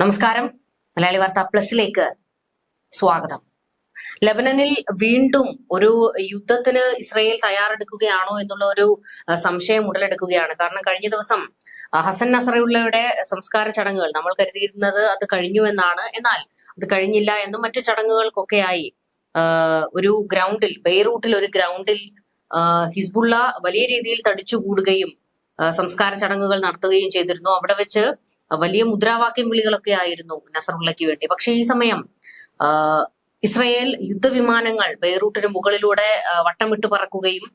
നമസ്കാരം. മലയാളി വാർത്ത പ്ലസിലേക്ക് സ്വാഗതം. ലബനനിൽ വീണ്ടും ഒരു യുദ്ധത്തിന് ഇസ്രയേൽ തയ്യാറെടുക്കുകയാണോ എന്നുള്ള ഒരു സംശയം ഉടലെടുക്കുകയാണ്. കാരണം കഴിഞ്ഞ ദിവസം ഹസൻ നസറുള്ളയുടെ സംസ്കാര ചടങ്ങുകൾ നമ്മൾ കരുതിയിരുന്നത് അത് കഴിഞ്ഞു എന്നാണ്. എന്നാൽ അത് കഴിഞ്ഞില്ല എന്നും മറ്റു ചടങ്ങുകൾക്കൊക്കെയായി ഒരു ഗ്രൗണ്ടിൽ ബെയ്റൂട്ടിൽ ഒരു ഗ്രൗണ്ടിൽ ഹിസ്ബുള്ള വലിയ രീതിയിൽ തടിച്ചുകൂടുകയും സംസ്കാര ചടങ്ങുകൾ നടത്തുകയും ചെയ്തിരുന്നു. അവിടെ വെച്ച് വലിയ മുദ്രാവാക്യം വിളികളൊക്കെ ആയിരുന്നു നസറുള്ളയ്ക്ക് വേണ്ടി. പക്ഷേ ഈ സമയം ഇസ്രയേൽ യുദ്ധവിമാനങ്ങൾ ബെയ്റൂട്ടിന് മുകളിലൂടെ വട്ടമിട്ട് പറക്കുകയും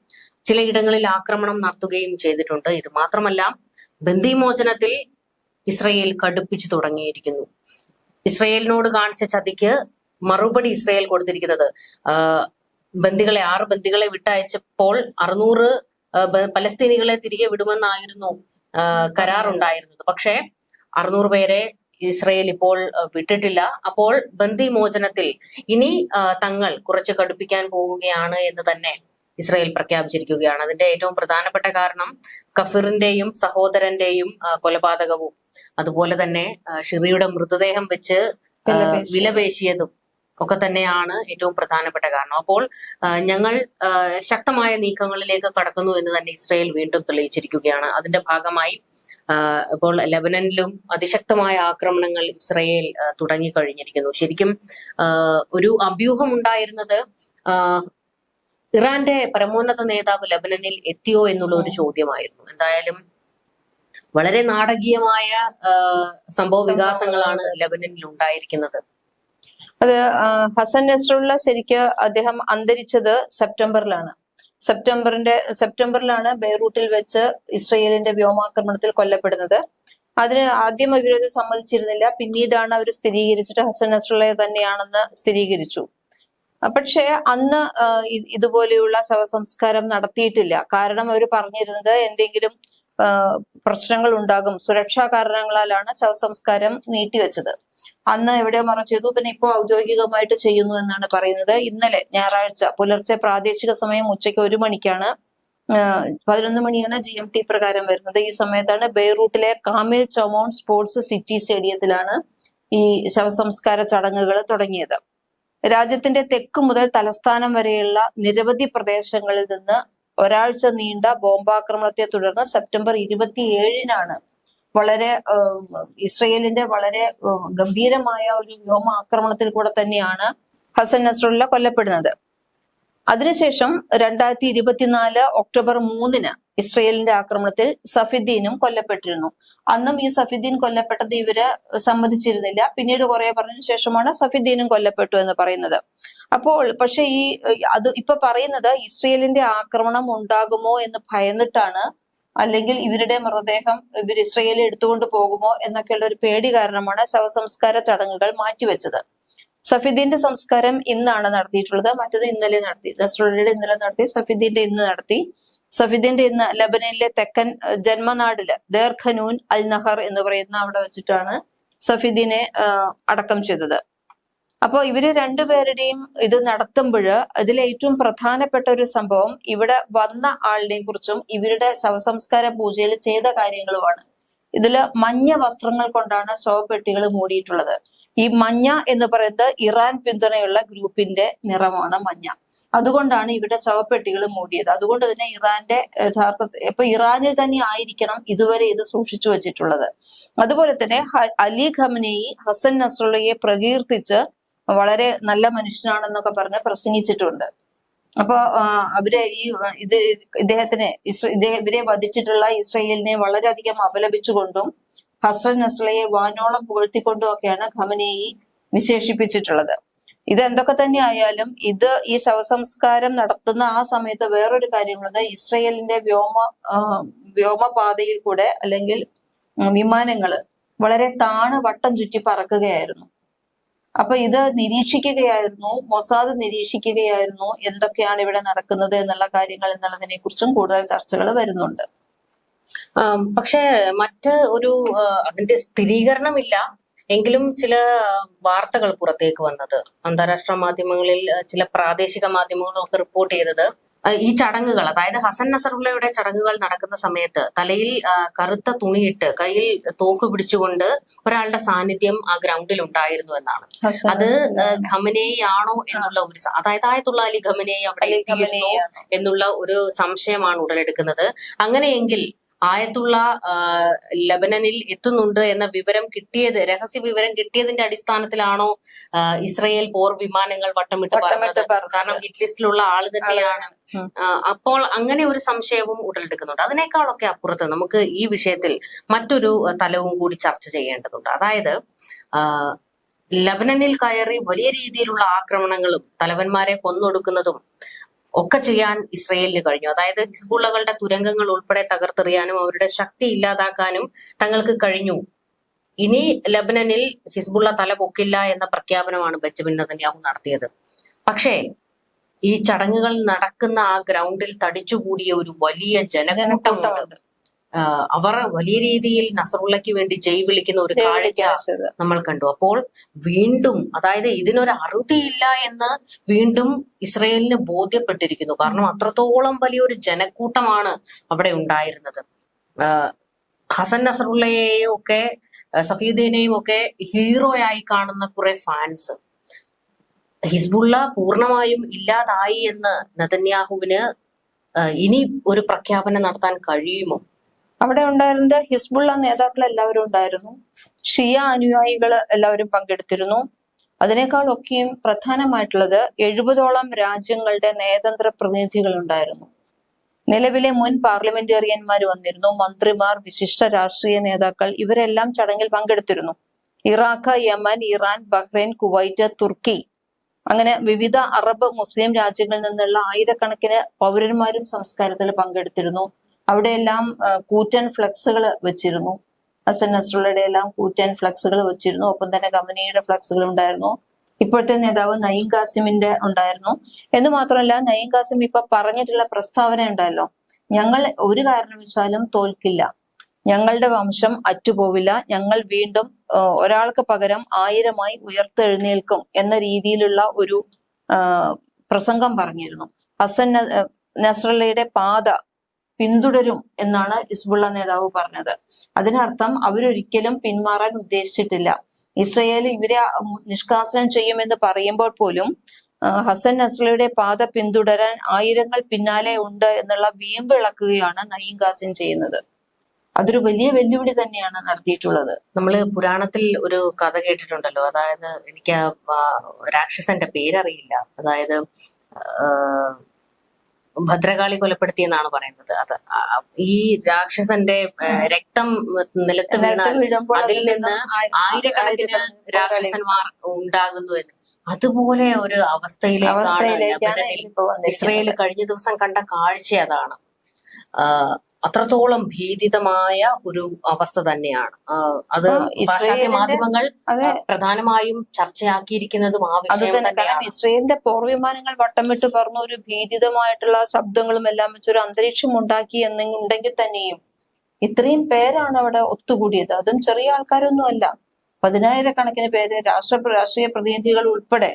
ചിലയിടങ്ങളിൽ ആക്രമണം നടത്തുകയും ചെയ്തിട്ടുണ്ട്. ഇത് മാത്രമല്ല ബന്ദിമോചനത്തിൽ ഇസ്രയേൽ കടുപ്പിച്ചു തുടങ്ങിയിരിക്കുന്നു. ഇസ്രയേലിനോട് കാണിച്ച ചതിക്ക് മറുപടി ഇസ്രയേൽ കൊടുത്തിരിക്കുന്നത് ബന്ദികളെ ആറ് ബന്ദികളെ വിട്ടയച്ചപ്പോൾ അറുന്നൂറ് പലസ്തീനികളെ തിരികെ വിടുമെന്നായിരുന്നു കരാറുണ്ടായിരുന്നത്. പക്ഷേ അറുന്നൂറ് പേരെ ഇസ്രയേൽ ഇപ്പോൾ വിട്ടിട്ടില്ല. അപ്പോൾ ബന്ദി മോചനത്തിൽ ഇനി തങ്ങൾ കുറച്ച് കടുപ്പിക്കാൻ പോവുകയാണ് എന്ന് തന്നെ ഇസ്രയേൽ പ്രഖ്യാപിച്ചിരിക്കുകയാണ്. അതിന്റെ ഏറ്റവും പ്രധാനപ്പെട്ട കാരണം കഫീറിന്റെയും സഹോദരന്റെയും കൊലപാതകവും. അതുപോലെ തന്നെ ഷിറിയുടെ മൃതദേഹം വെച്ച് വിലപേശിയതും ഒക്കെ തന്നെയാണ് ഏറ്റവും പ്രധാനപ്പെട്ട കാരണം. അപ്പോൾ ഞങ്ങൾ ശക്തമായ നീക്കങ്ങളിലേക്ക് കടക്കുന്നു എന്ന് തന്നെ ഇസ്രയേൽ വീണ്ടും തെളിയിച്ചിരിക്കുകയാണ്. അതിന്റെ ഭാഗമായി ഇപ്പോൾ ലെബനനിലും അതിശക്തമായ ആക്രമണങ്ങൾ ഇസ്രയേൽ തുടങ്ങി തുടങ്ങിക്കഴിഞ്ഞിരിക്കുന്നു. ശരിക്കും ഒരു അഭ്യൂഹം ഉണ്ടായിരുന്നത് ഇറാന്റെ പരമോന്നത നേതാവ് ലെബനനിൽ എത്തിയോ എന്നുള്ള ഒരു ചോദ്യമായിരുന്നു. എന്തായാലും വളരെ നാടകീയമായ സംഭവ വികാസങ്ങളാണ് ലെബനനിൽ ഉണ്ടായിരിക്കുന്നത്. അത് ഹസൻ നസ്രുള്ള ശരിക്ക് അദ്ദേഹം അന്തരിച്ചത് സെപ്റ്റംബറിലാണ്. സെപ്റ്റംബറിന്റെ സെപ്റ്റംബറിലാണ് ബെയ്റൂട്ടിൽ വെച്ച് ഇസ്രയേലിന്റെ വ്യോമാക്രമണത്തിൽ കൊല്ലപ്പെടുന്നത്. അതിന് ആദ്യം ഇവരത് സമ്മതിച്ചിരുന്നില്ല. പിന്നീടാണ് അവർ സ്ഥിരീകരിച്ചിട്ട് ഹസൻ നസ്രുള്ളയെ തന്നെയാണെന്ന് സ്ഥിരീകരിച്ചു. പക്ഷേ അന്ന് ഇതുപോലെയുള്ള ശവസംസ്കാരം നടത്തിയിട്ടില്ല. കാരണം അവർ പറഞ്ഞിരുന്നത് എന്തെങ്കിലും പ്രശ്നങ്ങൾ ഉണ്ടാകും സുരക്ഷാ കാരണങ്ങളാലാണ് ശവസംസ്കാരം നീട്ടിവെച്ചത്. അന്ന് എവിടെയോ മറച്ചു ചെയ്തു. പിന്നെ ഇപ്പോൾ ഔദ്യോഗികമായിട്ട് ചെയ്യുന്നു എന്നാണ് പറയുന്നത്. ഇന്നലെ ഞായറാഴ്ച പുലർച്ചെ പ്രാദേശിക സമയം ഉച്ചയ്ക്ക് ഒരു മണിക്കാണ് പതിനൊന്ന് മണിയാണ് ജി എം ടി പ്രകാരം വരുന്നത്. ഈ സമയത്താണ് ബെയ്റൂട്ടിലെ കാമിൽ ചൊമോൺ സ്പോർട്സ് സിറ്റി സ്റ്റേഡിയത്തിലാണ് ഈ ശവസംസ്കാര ചടങ്ങുകൾ തുടങ്ങിയത്. രാജ്യത്തിന്റെ തെക്ക് മുതൽ തലസ്ഥാനം വരെയുള്ള നിരവധി പ്രദേശങ്ങളിൽ നിന്ന് ഒരാഴ്ച നീണ്ട ബോംബാക്രമണത്തെ തുടർന്ന് സെപ്റ്റംബർ ഇരുപത്തിയേഴിനാണ് വളരെ ഇസ്രയേലിന്റെ വളരെ ഗംഭീരമായ ഒരു വ്യോമ ആക്രമണത്തിൽ കൂടെ തന്നെയാണ് ഹസൻ നസ്രുള്ള കൊല്ലപ്പെടുന്നത്. അതിനുശേഷം രണ്ടായിരത്തി ഇരുപത്തിനാല് ഒക്ടോബർ മൂന്നിന് ഇസ്രയേലിന്റെ ആക്രമണത്തിൽ സഫിദ്ദീനും കൊല്ലപ്പെട്ടിരുന്നു. അന്നും ഈ സഫിദ്ദീൻ കൊല്ലപ്പെട്ടത് ഇവർ സമ്മതിച്ചിരുന്നില്ല. പിന്നീട് കുറെ പറഞ്ഞതിന് ശേഷമാണ് സഫിദ്ദീനും കൊല്ലപ്പെട്ടു എന്ന് പറയുന്നത്. അപ്പോൾ പക്ഷെ ഈ അത് ഇപ്പൊ പറയുന്നത് ഇസ്രയേലിന്റെ ആക്രമണം ഉണ്ടാകുമോ എന്ന് ഭയന്നിട്ടാണ് അല്ലെങ്കിൽ ഇവരുടെ മൃതദേഹം ഇവർ ഇസ്രയേലിൽ എടുത്തുകൊണ്ട് പോകുമോ എന്നൊക്കെയുള്ള ഒരു പേടി കാരണമാണ് ശവസംസ്കാര ചടങ്ങുകൾ മാറ്റിവെച്ചത്. സഫിദ്ദീന്റെ സംസ്കാരം ഇന്നാണ് നടത്തിയിട്ടുള്ളത്. മറ്റത് ഇന്നലെ നടത്തി നസ്രുള്ളയുടെ ഇന്നലെ നടത്തി സഫിദ്ദീന്റെ ഇന്ന് നടത്തി. സഫിദ്ദീന്റെ ഇന്ന് ലബനനിലെ തെക്കൻ ജന്മനാടിൽ ദീർഖനൂൻ അൽ നഹർ എന്ന് പറയുന്ന അവിടെ വെച്ചിട്ടാണ് സഫിദിനെ അടക്കം ചെയ്തത്. അപ്പോൾ ഇവർ രണ്ടുപേരുടെയും ഇത് നടത്തുമ്പോൾ ഇതിലെ ഏറ്റവും പ്രധാനപ്പെട്ട ഒരു സംഭവം ഇവിടെ വന്ന ആളിനെ കുറിച്ചും ഇവരുടെ ശവസംസ്കാര പൂജയിൽ ചെയ്ത കാര്യങ്ങളുമാണ്. ഇതിൽ മഞ്ഞ വസ്ത്രങ്ങൾ കൊണ്ടാണ് ശവപ്പെട്ടികൾ മൂടിയിട്ടുള്ളത്. ഈ മഞ്ഞ എന്ന് പറയുന്നത് ഇറാൻ പിന്തുണയുള്ള ഗ്രൂപ്പിന്റെ നിറമാണ് മഞ്ഞ. അതുകൊണ്ടാണ് ഇവിടെ ശവപ്പെട്ടികൾ മൂടിയത്. അതുകൊണ്ട് തന്നെ ഇറാന്റെ യഥാർത്ഥ ഇപ്പൊ ഇറാനിൽ തന്നെ ആയിരിക്കണം ഇതുവരെ ഇത് സൂക്ഷിച്ചു വെച്ചിട്ടുള്ളത്. അതുപോലെ തന്നെ അലി ഖമനേയി ഹസൻ നസ്രുള്ളയെ പ്രകീർത്തിച്ച് വളരെ നല്ല മനുഷ്യനാണെന്നൊക്കെ പറഞ്ഞ് പ്രസംഗിച്ചിട്ടുണ്ട്. അപ്പൊ അവരെ ഈ ഇത് ഇദ്ദേഹത്തിനെ ഇസ്ര ഇവരെ വധിച്ചിട്ടുള്ള ഇസ്രയേലിനെ വളരെയധികം അപലപിച്ചുകൊണ്ടും ഹസൻ നസ്ലയെ വാനോളം പുകഴ്ത്തിക്കൊണ്ടും ഒക്കെയാണ് ഖമനേയി വിശേഷിപ്പിച്ചിട്ടുള്ളത്. ഇത് എന്തൊക്കെ തന്നെ ആയാലും ഇത് ഈ ശവസംസ്കാരം നടത്തുന്ന ആ സമയത്ത് വേറൊരു കാര്യമുള്ളത് ഇസ്രയേലിന്റെ വ്യോമ വ്യോമപാതയിൽ കൂടെ അല്ലെങ്കിൽ വിമാനങ്ങൾ വളരെ താണ് വട്ടം ചുറ്റി പറക്കുകയായിരുന്നു. അപ്പൊ ഇത് നിരീക്ഷിക്കുകയായിരുന്നു മൊസാദ് നിരീക്ഷിക്കുകയായിരുന്നു എന്തൊക്കെയാണ് ഇവിടെ നടക്കുന്നത് എന്നുള്ള കാര്യങ്ങൾ എന്നുള്ളതിനെ കുറിച്ചും കൂടുതൽ ചർച്ചകൾ വരുന്നുണ്ട്. പക്ഷേ മറ്റ് ഒരു അതിന്റെ സ്ഥിരീകരണമില്ല. എങ്കിലും ചില വാർത്തകൾ പുറത്തേക്ക് വന്നത്. അന്താരാഷ്ട്ര മാധ്യമങ്ങളിൽ ചില പ്രാദേശിക മാധ്യമങ്ങളും ഒക്കെ റിപ്പോർട്ട് ചെയ്തത്. ഈ ചടങ്ങുകൾ അതായത് ഹസൻ നസറുള്ളയുടെ ചടങ്ങുകൾ നടക്കുന്ന സമയത്ത് തലയിൽ കറുത്ത തുണിയിട്ട് കയ്യിൽ തോക്ക് പിടിച്ചുകൊണ്ട് ഒരാളുടെ സാന്നിധ്യം ആ ഗ്രൗണ്ടിൽ ഉണ്ടായിരുന്നു എന്നാണ്. അത് ഖമനേയി ആണോ എന്നുള്ള ഒരു അതായത് ആയത്തുള്ള അലി ഖമനേയി അവിടെ എത്തിയിരുന്നോ എന്നുള്ള ഒരു സംശയമാണ് ഉടലെടുക്കുന്നത്. അങ്ങനെയെങ്കിൽ ആയത്തുള്ള ലബനനിൽ എത്തുന്നുണ്ട് എന്ന വിവരം കിട്ടിയത് രഹസ്യ വിവരം കിട്ടിയതിന്റെ അടിസ്ഥാനത്തിലാണോ ഇസ്രയേൽ പോർ വിമാനങ്ങൾ വട്ടമിട്ട് പറഞ്ഞത്. കാരണം ഹിറ്റ് ലിസ്റ്റിലുള്ള ആൾ തന്നെയാണ്. അപ്പോൾ അങ്ങനെ ഒരു സംശയവും ഉടലെടുക്കുന്നുണ്ട്. അതിനേക്കാളൊക്കെ അപ്പുറത്ത് നമുക്ക് ഈ വിഷയത്തിൽ മറ്റൊരു തലവും കൂടി ചർച്ച ചെയ്യേണ്ടതുണ്ട്. അതായത് ലബനനിൽ കയറി വലിയ രീതിയിലുള്ള ആക്രമണങ്ങളും തലവന്മാരെ കൊന്നൊടുക്കുന്നതും ഒക്കെ ചെയ്യാൻ ഇസ്രയേലിന് കഴിഞ്ഞു. അതായത് ഹിസ്ബുള്ളകളുടെ തുരങ്കങ്ങൾ ഉൾപ്പെടെ തകർത്തെറിയാനും അവരുടെ ശക്തി ഇല്ലാതാക്കാനും തങ്ങൾക്ക് കഴിഞ്ഞു. ഇനി ലബനനിൽ ഹിസ്ബുള്ള തല പൊക്കില്ല എന്ന പ്രഖ്യാപനമാണ് ബെഞ്ചമിൻ നെതന്യാഹു നടത്തിയത്. പക്ഷേ ഈ ചടങ്ങുകൾ നടക്കുന്ന ആ ഗ്രൗണ്ടിൽ തടിച്ചുകൂടിയ ഒരു വലിയ ജനക്കൂട്ടമുണ്ട്. അവർ വലിയ രീതിയിൽ നസറുള്ളയ്ക്ക് വേണ്ടി ജയ് വിളിക്കുന്ന ഒരു കാഴ്ച നമ്മൾ കണ്ടു. അപ്പോൾ വീണ്ടും അതായത് ഇതിനൊരു അറുതിയില്ല എന്ന് വീണ്ടും ഇസ്രയേലിന് ബോധ്യപ്പെട്ടിരിക്കുന്നു. കാരണം അത്രത്തോളം വലിയൊരു ജനക്കൂട്ടമാണ് അവിടെ ഉണ്ടായിരുന്നത്. ഹസൻ നസറുള്ളയെയും ഒക്കെ സഫീദീനെയും ഒക്കെ ഹീറോയായി കാണുന്ന കുറെ ഫാൻസ് ഹിസ്ബുള്ള പൂർണമായും ഇല്ലാതായി എന്ന് നതന്യാഹുവിന് ഇനി ഒരു പ്രഖ്യാപനം നടത്താൻ കഴിയുമോ? അവിടെ ഉണ്ടായിരുന്ന ഹിസ്ബുള്ള നേതാക്കൾ എല്ലാവരും ഉണ്ടായിരുന്നു. ഷിയ അനുയായികൾ എല്ലാവരും പങ്കെടുത്തിരുന്നു. അതിനേക്കാളൊക്കെയും പ്രധാനമായിട്ടുള്ളത് എഴുപതോളം രാജ്യങ്ങളുടെ നയതന്ത്ര പ്രതിനിധികൾ ഉണ്ടായിരുന്നു. നിലവിലെ മുൻ പാർലമെന്റേറിയന്മാർ വന്നിരുന്നു. മന്ത്രിമാർ വിശിഷ്ട രാഷ്ട്രീയ നേതാക്കൾ ഇവരെല്ലാം ചടങ്ങിൽ പങ്കെടുത്തിരുന്നു. Iraq Yemen Iran Bahrain Kuwait തുർക്കി അങ്ങനെ വിവിധ അറബ് മുസ്ലിം രാജ്യങ്ങളിൽ നിന്നുള്ള ആയിരക്കണക്കിന് പൗരന്മാരും സംസ്കാരത്തിൽ പങ്കെടുത്തിരുന്നു. അവിടെയെല്ലാം കൂറ്റൻ ഫ്ലക്സുകൾ വെച്ചിരുന്നു. ഹസൻ നസ്രുള്ളയുടെ എല്ലാം കൂറ്റൻ ഫ്ലക്സുകൾ വെച്ചിരുന്നു. ഒപ്പം തന്നെ കമ്പനിയുടെ ഫ്ലക്സുകൾ ഉണ്ടായിരുന്നു. ഇപ്പോഴത്തെ നേതാവ് നയീം കാസിമിന്റെ ഉണ്ടായിരുന്നു. എന്ന് മാത്രമല്ല നയീം കാസിം ഇപ്പൊ പറഞ്ഞിട്ടുള്ള പ്രസ്താവന ഉണ്ടല്ലോ. ഞങ്ങൾ ഒരു കാരണവശാലും തോൽക്കില്ല. ഞങ്ങളുടെ വംശം അറ്റുപോവില്ല. ഞങ്ങൾ വീണ്ടും ഒരാൾക്ക് പകരം ആയിരമായി ഉയർത്തെഴുന്നേൽക്കും എന്ന രീതിയിലുള്ള ഒരു പ്രസംഗം പറഞ്ഞിരുന്നു. ഹസൻ നസ്രല്ലയുടെ പാത പിന്തുടരും എന്നാണ് ഇസ്ബുള്ള നേതാവ് പറഞ്ഞത്. അതിനർത്ഥം അവരൊരിക്കലും പിന്മാറാൻ ഉദ്ദേശിച്ചിട്ടില്ല. ഇസ്രയേൽ ഇവരെ നിഷ്കാസനം ചെയ്യുമെന്ന് പറയുമ്പോൾ പോലും ഹസൻ നസ്രയുടെ പാത പിന്തുടരാൻ ആയിരങ്ങൾ പിന്നാലെ ഉണ്ട് എന്നുള്ള വീമ്പ് ഇളക്കുകയാണ് നയീം ഖാസിം ചെയ്യുന്നത്. അതൊരു വലിയ വെല്ലുവിളി തന്നെയാണ് നടത്തിയിട്ടുള്ളത്. നമ്മൾ പുരാണത്തിൽ ഒരു കഥ കേട്ടിട്ടുണ്ടല്ലോ. അതായത് എനിക്ക് രാക്ഷസന്റെ പേരറിയില്ല. അതായത് ഭദ്രകാളി കൊലപ്പെടുത്തി എന്നാണ് പറയുന്നത്. അത് ഈ രാക്ഷസന്റെ രക്തം നിലത്ത് വീണാൽ അതിൽ നിന്ന് ആയിരക്കണക്കിന് രാക്ഷസന്മാർ ഉണ്ടാകുന്നു എന്ന്. അതുപോലെ ഒരു അവസ്ഥയിലേക്കാണ് ഇസ്രയേൽ കഴിഞ്ഞ ദിവസം കണ്ട കാഴ്ച അതാണ്. അത്രത്തോളം ഭീതിതമായ ഒരു അവസ്ഥ തന്നെയാണ്. അത് പാശ്ചാത്യ മാധ്യമങ്ങൾ പ്രധാനമായും ചർച്ചയാക്കിയിരിക്കുന്നതും ആ വിഷയം ഇസ്രയേലിന്റെ പോർവിമാനങ്ങൾ വട്ടം വിട്ട് പറഞ്ഞ ഒരു ഭീതിതമായിട്ടുള്ള ശബ്ദങ്ങളും എല്ലാം വെച്ച് ഒരു അന്തരീക്ഷം ഉണ്ടാക്കി എന്നുണ്ടെങ്കിൽ തന്നെയും ഇത്രയും പേരാണ് അവിടെ ഒത്തുകൂടിയത്. അതും ചെറിയ ആൾക്കാരൊന്നും അല്ല പതിനായിരക്കണക്കിന് പേര് രാഷ്ട്ര രാഷ്ട്രീയ പ്രതിനിധികൾ ഉൾപ്പെടെ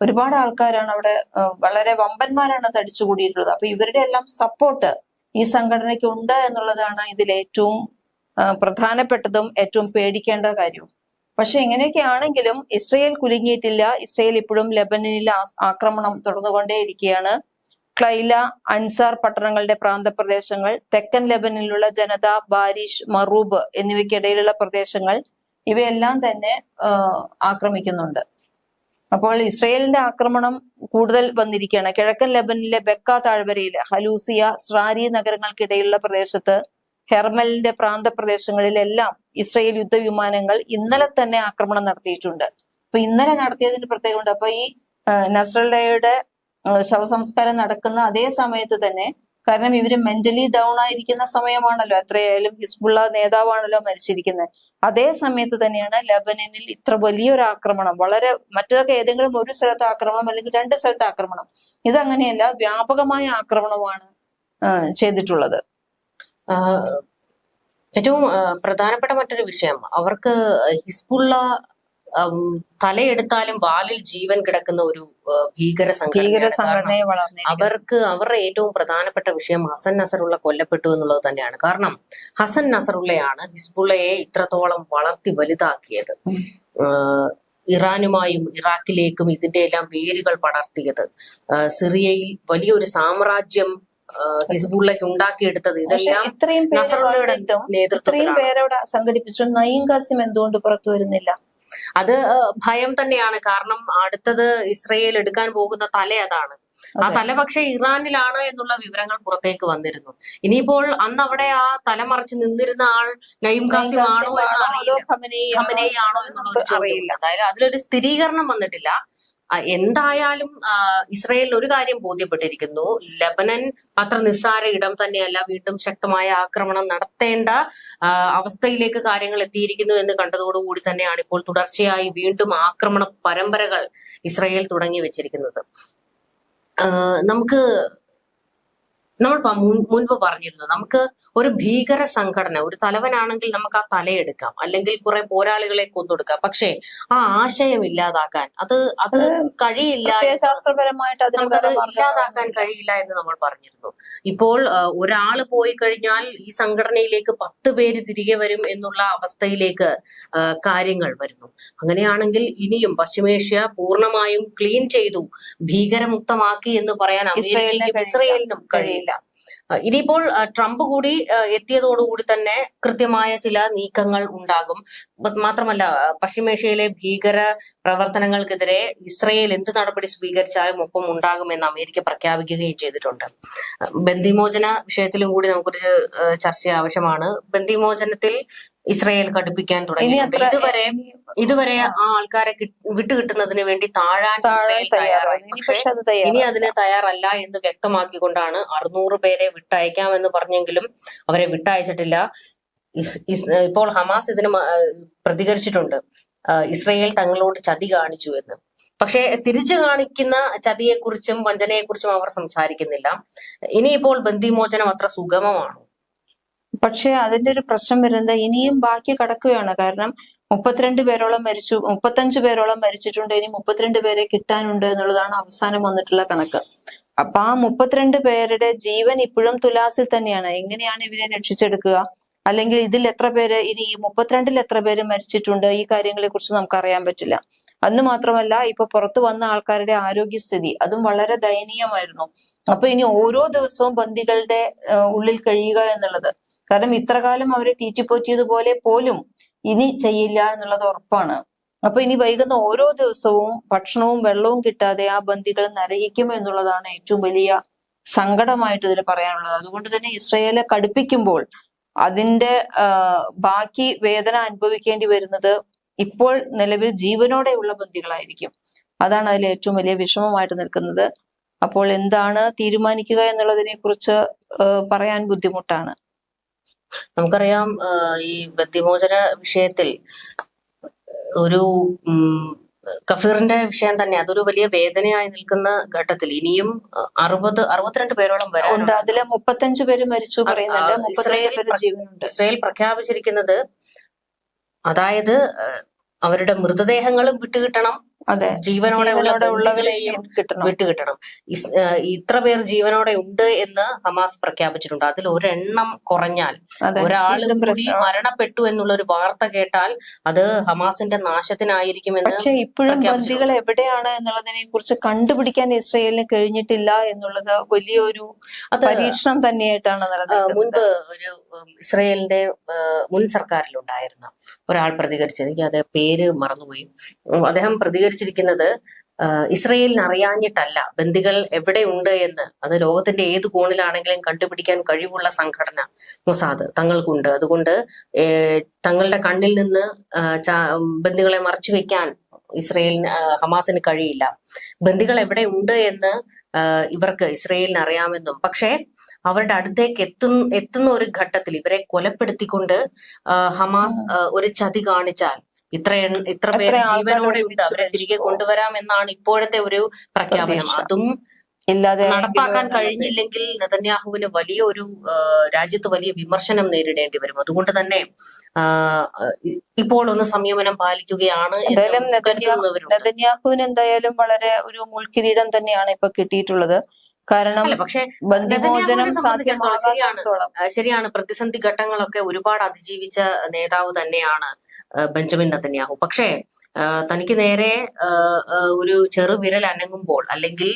ഒരുപാട് ആൾക്കാരാണ് അവിടെ വളരെ വമ്പന്മാരാണ് തടിച്ചുകൂടിയിട്ടുള്ളത് അപ്പൊ ഇവരുടെ എല്ലാം സപ്പോർട്ട് ഈ സംഘടനയ്ക്ക് ഉണ്ട് എന്നുള്ളതാണ് ഇതിൽ ഏറ്റവും പ്രധാനപ്പെട്ടതും ഏറ്റവും പേടിക്കേണ്ട കാര്യവും പക്ഷെ എങ്ങനെയൊക്കെയാണെങ്കിലും ഇസ്രയേൽ കുലുങ്ങിയിട്ടില്ല. ഇസ്രയേൽ ഇപ്പോഴും ലെബനനിൽ ആക്രമണം തുടർന്നുകൊണ്ടേയിരിക്കുകയാണ്. ക്ലൈല അൻസാർ പട്ടണങ്ങളുടെ പ്രാന്തപ്രദേശങ്ങൾ തെക്കൻ ലെബനിലുള്ള ജനത ബാരിഷ് മറൂബ് എന്നിവയ്ക്കിടയിലുള്ള പ്രദേശങ്ങൾ ഇവയെല്ലാം തന്നെ ആക്രമിക്കുന്നുണ്ട്. അപ്പോൾ ഇസ്രയേലിന്റെ ആക്രമണം കൂടുതൽ വന്നിരിക്കുകയാണ്. കിഴക്കൻ ലെബനിലെ ബെക്ക താഴ്വരയിൽ ഹലൂസിയ സ്രാരി നഗരങ്ങൾക്കിടയിലുള്ള പ്രദേശത്ത് ഹെർമലിന്റെ പ്രാന്തപ്രദേശങ്ങളിലെല്ലാം ഇസ്രയേൽ യുദ്ധവിമാനങ്ങൾ ഇന്നലെ തന്നെ ആക്രമണം നടത്തിയിട്ടുണ്ട്. അപ്പൊ ഇന്നലെ നടത്തിയതിന് പ്രത്യേകമുണ്ട് അപ്പൊ ഈ നസ്രയുടെ ശവസംസ്കാരം നടക്കുന്ന അതേ സമയത്ത് തന്നെ കാരണം ഇവർ മെന്റലി ഡൗൺ ആയിരിക്കുന്ന സമയമാണല്ലോ എത്രയായാലും ഹിസ്ബുള്ള നേതാവാണല്ലോ മരിച്ചിരിക്കുന്നത് അതേ സമയത്ത് തന്നെയാണ് ലബനനിൽ ഇത്ര വലിയൊരു ആക്രമണം. വളരെ മറ്റതൊക്കെ ഏതെങ്കിലും ഒരു സ്ഥലത്ത് ആക്രമണം അല്ലെങ്കിൽ രണ്ട് സ്ഥലത്ത് ആക്രമണം. ഇതങ്ങനെയല്ല വ്യാപകമായ ആക്രമണമാണ് ചെയ്തിട്ടുള്ളത്. ഏറ്റവും പ്രധാനപ്പെട്ട മറ്റൊരു വിഷയം അവർക്ക് ഹിസ്ബുള്ള തലയെടുത്താലും വാലിൽ ജീവൻ കിടക്കുന്ന ഒരു ഭീകര ഭീകര സംഘടനയെ അവർക്ക് അവരുടെ ഏറ്റവും പ്രധാനപ്പെട്ട വിഷയം ഹസൻ നസറുള്ള കൊല്ലപ്പെട്ടു എന്നുള്ളത് തന്നെയാണ്. കാരണം ഹസൻ നസറുള്ളയാണ് ഹിസ്ബുള്ളയെ ഇത്രത്തോളം വളർത്തി വലുതാക്കിയത്. ഇറാനുമായും ഇറാഖിലേക്കും ഇതിന്റെ എല്ലാം വേരുകൾ പടർത്തിയത്. സിറിയയിൽ വലിയൊരു സാമ്രാജ്യം ഹിസ്ബുള്ളയ്ക്ക് ഉണ്ടാക്കിയെടുത്തത് ഇതെല്ലാം ഇത്രയും പേര് നസറുള്ളയുടെ നേതൃത്വത്തിൽ ഇത്രയും നേതൃത്വത്തിലാണ് പേരവിടെ സംഘടിപ്പിച്ചിട്ടും നയീം കാസിം എന്തുകൊണ്ട് പുറത്തു വരുന്നില്ല? അത് ഭയം തന്നെയാണ്. കാരണം അടുത്തത് ഇസ്രയേൽ എടുക്കാൻ പോകുന്ന തല അതാണ്. ആ. തല പക്ഷെ ഇറാനിലാണ് എന്നുള്ള വിവരങ്ങൾ പുറത്തേക്ക് വന്നിരുന്നു. ഇനിയിപ്പോൾ അന്ന് അവിടെ ആ തല മറിച്ച് നിന്നിരുന്ന ആൾ നയിം കാസിം ആണോ എന്ന് അറിയില്ല. ഖമനേയി ആണോ എന്നുള്ള ഒരു. ചോദ്യം എന്തായാലും അതിലൊരു സ്ഥിരീകരണം വന്നിട്ടില്ല. എന്തായാലും ഇസ്രയേൽ ഒരു കാര്യം ബോധ്യപ്പെട്ടിരിക്കുന്നു. ലബനൻ അത്ര നിസ്സാര ഇടം തന്നെയല്ല വീണ്ടും ശക്തമായ ആക്രമണം നടത്തേണ്ട അവസ്ഥയിലേക്ക് കാര്യങ്ങൾ എത്തിയിരിക്കുന്നു എന്ന് കണ്ടതോടുകൂടി തന്നെയാണ് ഇപ്പോൾ തുടർച്ചയായി വീണ്ടും ആക്രമണ പരമ്പരകൾ ഇസ്രയേൽ തുടങ്ങി വെച്ചിരിക്കുന്നത്. നമുക്ക് നമ്മൾ മുൻപ് പറഞ്ഞിരുന്നു നമുക്ക് ഒരു ഭീകര സംഘടന ഒരു തലവനാണെങ്കിൽ നമുക്ക് ആ തലയെടുക്കാം അല്ലെങ്കിൽ കുറെ പോരാളികളെ കൊന്നൊടുക്കാം. പക്ഷേ ആ ആശയം ഇല്ലാതാക്കാൻ അത് അത് കഴിയില്ല ശാസ്ത്രപരമായിട്ട് അത് നമുക്കത് ഇല്ലാതാക്കാൻ കഴിയില്ല എന്ന് നമ്മൾ പറഞ്ഞിരുന്നു. ഇപ്പോൾ ഒരാൾ ഒരാൾ പോയി കഴിഞ്ഞാൽ ഈ സംഘടനയിലേക്ക് പത്ത് പേര് തിരികെ വരും എന്നുള്ള അവസ്ഥയിലേക്ക് കാര്യങ്ങൾ വരുന്നു. അങ്ങനെയാണെങ്കിൽ ഇനിയും പശ്ചിമേഷ്യ പൂർണമായും ക്ലീൻ ചെയ്തു ഭീകരമുക്തമാക്കി എന്ന് പറയാൻ ഇസ്രയേലിന് അമേരിക്കയ്ക്കും. ഇസ്രയേലിനും കഴിയില്ല. ഇനിയിപ്പോൾ ട്രംപ് കൂടി എത്തിയതോടുകൂടി തന്നെ കൃത്യമായ ചില നീക്കങ്ങൾ ഉണ്ടാകും. മാത്രമല്ല പശ്ചിമേഷ്യയിലെ ഭീകര പ്രവർത്തനങ്ങൾക്കെതിരെ ഇസ്രയേൽ എന്ത് നടപടി സ്വീകരിച്ചാലും ഒപ്പം ഉണ്ടാകുമെന്ന് അമേരിക്ക പ്രഖ്യാപിക്കുകയും ചെയ്തിട്ടുണ്ട്. ബന്ദിമോചന വിഷയത്തിലും കൂടി നമുക്കൊരു ചർച്ച ആവശ്യമാണ്. ബന്ദിമോചനത്തിൽ ഇസ്രയേൽ കടുപ്പിക്കാൻ തുടങ്ങി ഇതുവരെ ഇതുവരെ ആ. ആൾക്കാരെ കിട്ട്- വിട്ടുകിട്ടുന്നതിന് വേണ്ടി താഴാൻ ഇസ്രയേൽ തയ്യാറായി. പക്ഷേ ഇനി അതിന് തയ്യാറല്ല എന്ന് വ്യക്തമാക്കിക്കൊണ്ടാണ് അറുന്നൂറ് പേരെ വിട്ടയക്കാമെന്ന് പറഞ്ഞെങ്കിലും അവരെ വിട്ടയച്ചിട്ടില്ല. ഇപ്പോൾ ഹമാസ് ഇതിന് പ്രതികരിച്ചിട്ടുണ്ട്. ഇസ്രയേൽ തങ്ങളോട് ചതി കാണിച്ചു എന്ന്. പക്ഷേ തിരിച്ചു കാണിക്കുന്ന ചതിയെക്കുറിച്ചും വഞ്ചനയെക്കുറിച്ചും അവർ സംസാരിക്കുന്നില്ല. ഇനിയിപ്പോൾ ബന്ദിമോചനം അത്ര സുഗമമാണ്. പക്ഷെ അതിന്റെ ഒരു പ്രശ്നം വരുന്നത് ഇനിയും ബാക്കി കിടക്കുകയാണ്. കാരണം മുപ്പത്തിരണ്ട് പേരോളം മരിച്ചു മുപ്പത്തഞ്ച് പേരോളം മരിച്ചിട്ടുണ്ട്. ഇനി മുപ്പത്തിരണ്ട് പേരെ കിട്ടാനുണ്ട് എന്നുള്ളതാണ് അവസാനം വന്നിട്ടുള്ള കണക്ക്. അപ്പൊ ആ മുപ്പത്തിരണ്ട് പേരുടെ ജീവൻ ഇപ്പോഴും തുലാസിൽ തന്നെയാണ്. എങ്ങനെയാണ് ഇവരെ രക്ഷിച്ചെടുക്കുക? അല്ലെങ്കിൽ ഇതിൽ എത്ര പേര് ഇനി ഈ മുപ്പത്തിരണ്ടിൽ എത്ര പേര് മരിച്ചിട്ടുണ്ട്? ഈ കാര്യങ്ങളെ കുറിച്ച് നമുക്ക് അറിയാൻ പറ്റില്ല. അന്ന് മാത്രമല്ല ഇപ്പൊ പുറത്തു വന്ന ആൾക്കാരുടെ ആരോഗ്യസ്ഥിതി അതും വളരെ ദയനീയമായിരുന്നു. അപ്പൊ ഇനി ഓരോ ദിവസവും ബന്ദികളുടെ ഉള്ളിൽ കഴിയുക എന്നുള്ളത്. കാരണം ഇത്രകാലം അവരെ തീറ്റിപ്പോറ്റിയതുപോലെ പോലും ഇനി ചെയ്യില്ല എന്നുള്ളത് ഉറപ്പാണ്. അപ്പൊ ഇനി വൈകുന്ന ഓരോ ദിവസവും ഭക്ഷണവും വെള്ളവും കിട്ടാതെ ആ ബന്ദികൾ നരകിക്കും എന്നുള്ളതാണ് ഏറ്റവും വലിയ സങ്കടമായിട്ട് ഇതിൽ പറയാനുള്ളത്. അതുകൊണ്ട് തന്നെ ഇസ്രയേലെ കടുപ്പിക്കുമ്പോൾ അതിന്റെ ബാക്കി വേദന അനുഭവിക്കേണ്ടി വരുന്നത് ഇപ്പോൾ നിലവിൽ ജീവനോടെയുള്ള ബന്ധികളായിരിക്കും. അതാണ് അതിൽ ഏറ്റവും വലിയ വിഷമമായിട്ട് നിൽക്കുന്നത്. അപ്പോൾ എന്താണ് തീരുമാനിക്കുക എന്നുള്ളതിനെ കുറിച്ച് പറയാൻ ബുദ്ധിമുട്ടാണ്? നമുക്കറിയാം ഈ ബന്ദിമോചന വിഷയത്തിൽ ഒരു കഫീറിന്റെ വിഷയം തന്നെ അതൊരു വലിയ വേദനയായി നിൽക്കുന്ന ഘട്ടത്തിൽ ഇനിയും അറുപത് അറുപത്തിരണ്ട് പേരോളം വരാനുണ്ട്. അതിൽ മുപ്പത്തഞ്ച് പേര് മരിച്ചു പറയുന്നുണ്ട്. ഇസ്രയേൽ പ്രഖ്യാപിച്ചിരിക്കുന്നത് അതായത് അവരുടെ മൃതദേഹങ്ങളും വിട്ടുകിട്ടണം. അതെ. ജീവനോടെ ഉള്ളവരെയും കിട്ടണം. ഉള്ളവരെ കിട്ടണം വിട്ടുകിട്ടണം ഇത്ര പേർ ജീവനോടെ ഉണ്ട് എന്ന് ഹമാസ് പ്രഖ്യാപിച്ചിട്ടുണ്ട്. അതിൽ ഒരെണ്ണം കുറഞ്ഞാൽ ഒരാൾ കൂടി മരണപ്പെട്ടു എന്നുള്ള ഒരു വാർത്ത കേട്ടാൽ അത് ഹമാസിന്റെ നാശത്തിനായിരിക്കും എന്ന് പക്ഷേ ഇപ്പോഴും. ബന്ദികൾ എവിടെയാണ് എന്നുള്ളതിനെ കുറിച്ച് കണ്ടുപിടിക്കാൻ ഇസ്രയേലിന് കഴിഞ്ഞിട്ടില്ല എന്നുള്ളത് വലിയൊരു പരീക്ഷണം തന്നെയായിട്ടാണ് മുൻപ് ഒരു ഇസ്രയേലിന്റെ മുൻ സർക്കാരിലുണ്ടായിരുന്ന ഒരാൾ പ്രതികരിച്ചത്. എനിക്ക് അത് പേര് മറന്നുപോയി. അദ്ദേഹം പ്രതികരിച്ചിരിക്കുന്നത് ആ, ഇസ്രയേലിന് അറിയാഞ്ഞിട്ടല്ല ബന്ദികൾ എവിടെയുണ്ട് എന്ന്. അത് ലോകത്തിന്റെ ഏത് കോണിലാണെങ്കിലും കണ്ടുപിടിക്കാൻ കഴിവുള്ള സംഘടന മൊസാദ് തങ്ങൾക്കുണ്ട്. അതുകൊണ്ട് തങ്ങളുടെ കണ്ണിൽ നിന്ന് ബന്ദികളെ മറച്ചു വെക്കാൻ ഇസ്രയേലിന് ഹമാസിന് കഴിയില്ല. ബന്ദികൾ എവിടെ ഉണ്ട് എന്ന് ഇവർക്ക് ഇസ്രയേലിന് അറിയാമെന്നും പക്ഷേ അവരുടെ അടുത്തേക്ക് എത്തുന്ന എത്തുന്ന ഒരു ഘട്ടത്തിൽ ഇവരെ കൊലപ്പെടുത്തിക്കൊണ്ട് ഹമാസ് ഒരു ചതി കാണിച്ചാൽ ഇത്ര ഇത്ര പേര് ജീവനോടെ ഉണ്ട്. അവരെ തിരികെ കൊണ്ടുവരാം എന്നാണ് ഇപ്പോഴത്തെ ഒരു പ്രഖ്യാപനം. അതും ഇല്ലാതെ നടപ്പാക്കാൻ കഴിഞ്ഞില്ലെങ്കിൽ നെതന്യാഹുവിന് വലിയ ഒരു രാജ്യത്ത് വലിയ വിമർശനം നേരിടേണ്ടി വരും. അതുകൊണ്ട് തന്നെ ഇപ്പോൾ ഒന്ന് സംയമനം പാലിക്കുകയാണ് നെതന്യാഹുവിന് എന്തായാലും വളരെ ഒരു മുൾക്കിരീടം തന്നെയാണ് ഇപ്പൊ കിട്ടിയിട്ടുള്ളത്. കാരണം പക്ഷെ ബന്ധുമോചനം ശരിയാണ്. പ്രതിസന്ധി ഘട്ടങ്ങളൊക്കെ ഒരുപാട് അതിജീവിച്ച നേതാവ് തന്നെയാണ് ബെഞ്ചമിൻ നത്തന്യാഹു പക്ഷേ തനിക്ക് നേരെ ഒരു ചെറു വിരൽ അനങ്ങുമ്പോൾ അല്ലെങ്കിൽ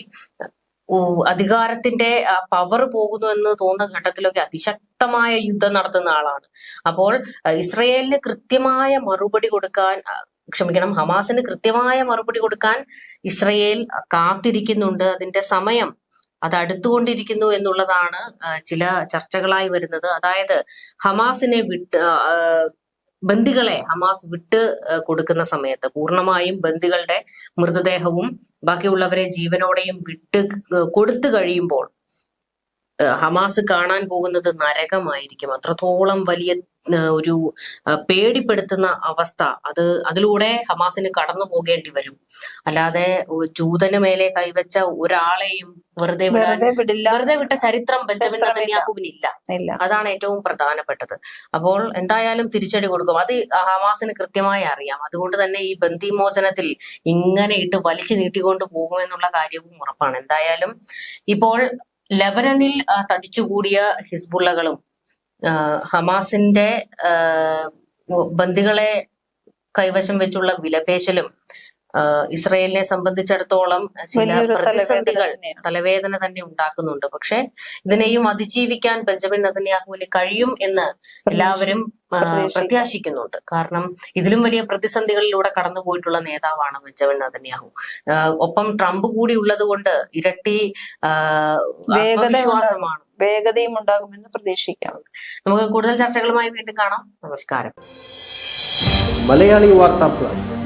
അധികാരത്തിന്റെ പവർ പോകുന്നു എന്ന് തോന്നുന്ന ഘട്ടത്തിലൊക്കെ അതിശക്തമായ യുദ്ധം നടത്തുന്ന ആളാണ്. അപ്പോൾ ഇസ്രയേലിന് കൃത്യമായ മറുപടി കൊടുക്കാൻ ക്ഷമിക്കണം ഹമാസിന് കൃത്യമായ മറുപടി കൊടുക്കാൻ ഇസ്രയേൽ കാത്തിരിക്കുന്നുണ്ട്. അതിന്റെ സമയം അത് അടുത്തുകൊണ്ടിരിക്കുന്നു എന്നുള്ളതാണ് ചില ചർച്ചകളായി വരുന്നത്. അതായത് ഹമാസിനെ വിട്ട് ബന്ദികളെ ഹമാസ് വിട്ട് കൊടുക്കുന്ന സമയത്ത് പൂർണമായും ബന്ദികളുടെ മൃതദേഹവും ബാക്കിയുള്ളവരെ ജീവനോടെയും വിട്ട് കൊടുത്തു കഴിയുമ്പോൾ ഹമാസ് കാണാൻ പോകുന്നത് നരകമായിരിക്കും. അത്രത്തോളം വലിയ ഒരു പേടിപ്പെടുത്തുന്ന അവസ്ഥ. അത് അതിലൂടെ ഹമാസിന് കടന്നു പോകേണ്ടി വരും. അല്ലാതെ ജൂതന് മേലെ കൈവച്ച ഒരാളെയും വെറുതെ വെറുതെ വിടില്ല. വെറുതെ വിട്ട ചരിത്രം ബെഞ്ചമിൻ. നെതന്യാഹുവിനില്ല. ഇല്ല. അതാണ് ഏറ്റവും പ്രധാനപ്പെട്ടത്. അപ്പോൾ എന്തായാലും തിരിച്ചടി കൊടുക്കും. അത് ഹമാസിന് കൃത്യമായി അറിയാം. അതുകൊണ്ട് തന്നെ ഈ ബന്ദിമോചനത്തിൽ ഇങ്ങനെ ഇട്ട് വലിച്ചു നീട്ടിക്കൊണ്ട് പോകുമെന്നുള്ള കാര്യവും ഉറപ്പാണ്. എന്തായാലും ഇപ്പോൾ ലബനനിൽ തടിച്ചുകൂടിയ ഹിസ്ബുള്ളകളും ഹമാസിന്റെ ബന്ദികളെ കൈവശം വെച്ചുള്ള വിലപേശലും ഇസ്രയേലിനെ സംബന്ധിച്ചിടത്തോളം ചില പ്രതിസന്ധികൾ തലവേദന തന്നെ ഉണ്ടാക്കുന്നുണ്ട്. പക്ഷെ ഇതിനെയും അതിജീവിക്കാൻ ബെഞ്ചമിൻ നദന്യാഹുവിന് കഴിയും എന്ന് എല്ലാവരും പ്രത്യാശിക്കുന്നുണ്ട്. കാരണം ഇതിലും വലിയ പ്രതിസന്ധികളിലൂടെ കടന്നു പോയിട്ടുള്ള നേതാവാണ് ബെഞ്ചമിൻ നദന്യാഹു ഒപ്പം ട്രംപ് കൂടി ഉള്ളത് കൊണ്ട് ഇരട്ടി ആത്മവിശ്വാസമാണ്. വേഗതയും ഉണ്ടാകുമെന്ന് പ്രതീക്ഷിക്കാം. നമുക്ക് കൂടുതൽ ചർച്ചകളുമായി വീണ്ടും കാണാം. നമസ്കാരം. Malayali Vartha plus.